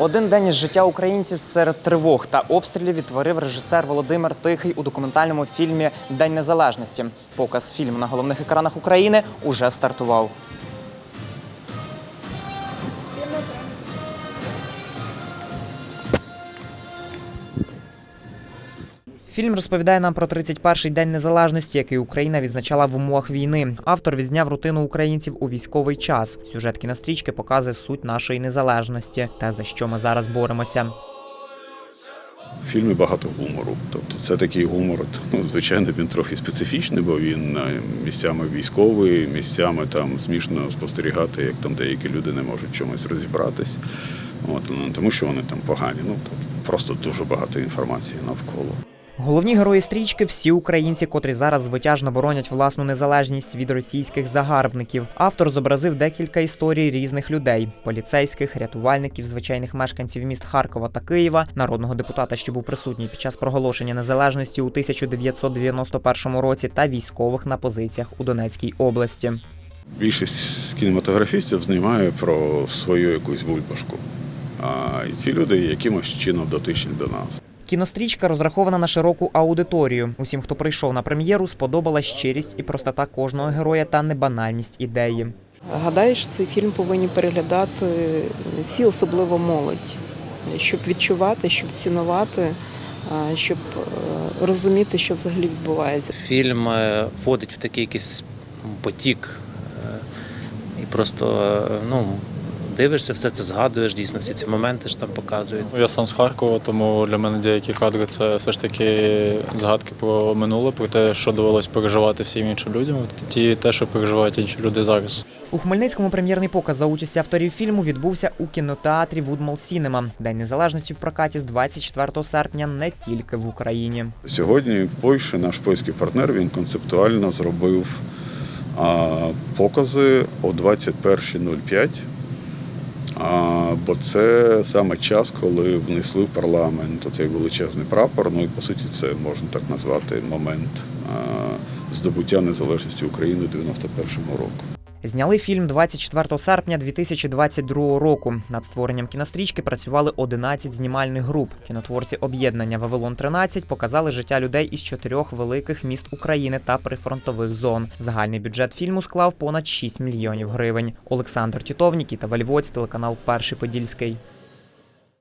Один день із життя українців серед тривог та обстрілів відтворив режисер Володимир Тихий у документальному фільмі День Незалежності. Показ фільму на головних екранах України уже стартував. Фільм розповідає нам про 31-й день незалежності, який Україна відзначала в умовах війни. Автор відзняв рутину українців у військовий час. Сюжет кінострічки показує суть нашої незалежності, те за що ми зараз боремося. В фільмі багато гумору. Тобто це такий гумор, ну, звичайно, він трохи специфічний, бо він е, місцями військовий, місцями там смішно спостерігати, як там деякі люди не можуть чомусь розібратись. От, ну, тому що вони там погані. Ну, тобто, просто дуже багато інформації навколо. Головні герої стрічки всі українці, котрі зараз звитяжно боронять власну незалежність від російських загарбників. Автор зобразив декілька історій різних людей: поліцейських, рятувальників, звичайних мешканців міст Харкова та Києва, народного депутата, що був присутній під час проголошення незалежності у 1991 році, та військових на позиціях у Донецькій області. Більшість кінематографістів знімає про свою якусь бульбашку. А і ці люди якимось чином дотичні до нас. Кінострічка розрахована на широку аудиторію. Усім, хто прийшов на прем'єру, сподобалась щирість і простота кожного героя та небанальність ідеї. Гадаю, що цей фільм повинні переглядати всі, особливо молодь, щоб відчувати, щоб цінувати, щоб е, розуміти, що взагалі відбувається. Фільм е, вводить в такий якийсь потік. е, І просто ну, дивишся, все це згадуєш, дійсно, всі ці моменти ж там показують. Я сам з Харкова, тому для мене деякі кадри це все ж таки згадки про минуле, про те, що довелось переживати всім іншим людям, ті те, що переживають інші люди зараз. У Хмельницькому прем'єрний показ за участі авторів фільму відбувся у кінотеатрі Вудмал Сінема. День незалежності в прокаті з 24 серпня не тільки в Україні. Сьогодні в Польщі наш польський партнер він концептуально зробив а, покази о 21.05. Бо це саме час, коли внесли в парламент цей величезний прапор. Ну і по суті, це можна так назвати момент здобуття незалежності України у 91-му року. Зняли фільм 24 серпня 2022 року. Над створенням кінострічки працювали 11 знімальних груп. Кінотворці об'єднання Вавилон 13 показали життя людей із чотирьох великих міст України та прифронтових зон. Загальний бюджет фільму склав понад 6 мільйонів гривень. Олександр Тітов, Нікіта Вальвоць, телеканал Перший Подільський.